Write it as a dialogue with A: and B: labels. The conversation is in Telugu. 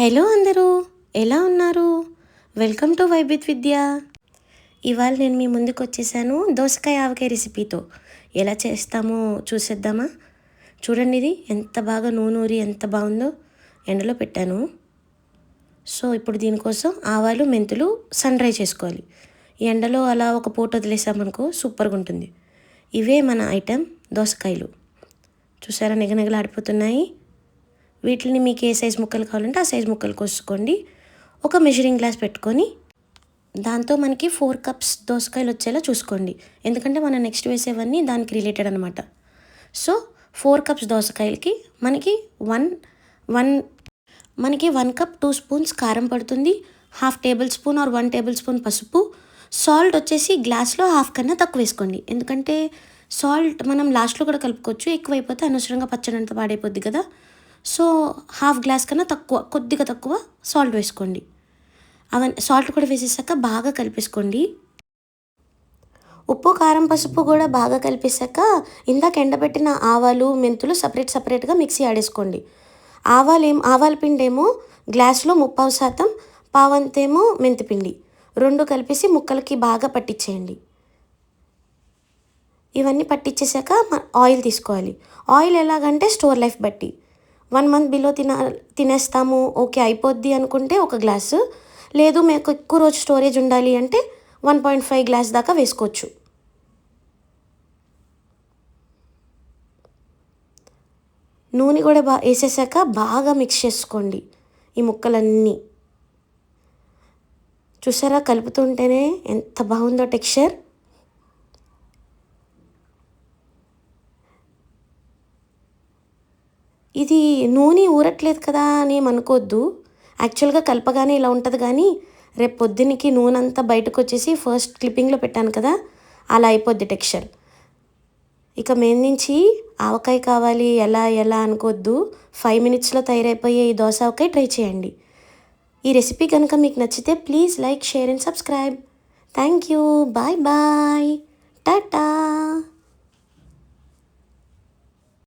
A: హలో అందరూ ఎలా ఉన్నారు? వెల్కమ్ టు వైబిత్ విద్య ఇవాళ నేను మీ ముందుకు వచ్చేసాను దోసకాయ ఆవకాయ రెసిపీతో. ఎలా చేస్తామో చూసేద్దామా? చూడండి ఇది ఎంత బాగా నూనూరి ఎంత బాగుందో ఎండలో పెట్టాను. సో ఇప్పుడు దీనికోసం ఆవాలు మెంతులు సన్ డ్రై చేసుకోవాలి. ఎండలో అలా ఒక పూట వదిలేసామనుకో సూపర్గా ఉంటుంది. ఇవే మన ఐటెం దోసకాయలు. చూసారా నిగనిగలాడిపోతున్నాయి. వీటిని మీకు ఏ సైజ్ ముక్కలు కావాలంటే ఆ సైజ్ ముక్కలు కోసుకోండి. ఒక మెజరింగ్ గ్లాస్ పెట్టుకొని దాంతో మనకి ఫోర్ కప్స్ దోసకాయలు వచ్చేలా చూసుకోండి. ఎందుకంటే మనం నెక్స్ట్ వేసేవన్నీ దానికి రిలేటెడ్ అనమాట సో ఫోర్ కప్స్ దోసకాయలకి మనకి వన్ వన్ మనకి వన్ కప్ టూ స్పూన్స్ కారం పడుతుంది. Half table spoon or one table spoon పసుపు. సాల్ట్ వచ్చేసి గ్లాస్లో హాఫ్ కన్నా తక్కువ వేసుకోండి. ఎందుకంటే సాల్ట్ మనం లాస్ట్లో కూడా కలుపుకోవచ్చు. ఎక్కువైపోతే అనవసరంగా పచ్చడి అంతా పాడైపోద్ది కదా. సో హాఫ్ గ్లాస్ కన్నా తక్కువ కొద్దిగా తక్కువ సాల్ట్ వేసుకోండి. అవన్నీ సాల్ట్ కూడా వేసేసాక బాగా కలిపేసుకోండి. ఉప్పు కారం పసుపు కూడా బాగా కలిపేశాక ఇందాక ఎండబెట్టిన ఆవాలు మెంతులు సపరేట్ సపరేట్గా మిక్సీ ఆడేసుకోండి ఆవాలు ఏం ఆవాల పిండి ఏమో గ్లాస్లో ముప్పావు శాతం పావంతేమో మెంతిపిండి రెండు కలిపేసి ముక్కలకి బాగా పట్టించేయండి ఇవన్నీ పట్టించేసాక ఆయిల్ తీసుకోవాలి. ఆయిల్ ఎలాగంటే స్టోర్ లైఫ్ బట్టి. వన్ మంత్ బిలో తిన తినేస్తాము ఓకే అయిపోద్ది అనుకుంటే ఒక గ్లాసు. లేదు మీకు ఎక్కువ రోజు స్టోరేజ్ ఉండాలి అంటే వన్ పాయింట్ ఫైవ్ గ్లాస్ దాకా వేసుకోవచ్చు. నూనె కూడా బాగా వేసేసాక బాగా మిక్స్ చేసుకోండి ఈ ముక్కలన్నీ. చూసారా కలుపుతుంటేనే ఎంత బాగుందో టెక్స్చర్. ఇది నూనె ఊరట్లేదు కదా అని అనుకోవద్దు యాక్చువల్గా కలపగానే ఇలా ఉంటుంది కానీ రేపు పొద్దునకి నూనె అంతా బయటకు వచ్చేసి ఫస్ట్ క్లిప్పింగ్లో పెట్టాను కదా అలా అయిపోద్ది టెక్స్చర్. ఇక మెయిన్ నుంచి ఆవకాయ కావాలి ఎలా ఎలా అనుకోవద్దు ఫైవ్ మినిట్స్లో తయారైపోయే ఈ దోశ ఆవకాయ ట్రై చేయండి. ఈ రెసిపీ కనుక మీకు నచ్చితే please like share and subscribe. Thank you. Bye bye. Tata.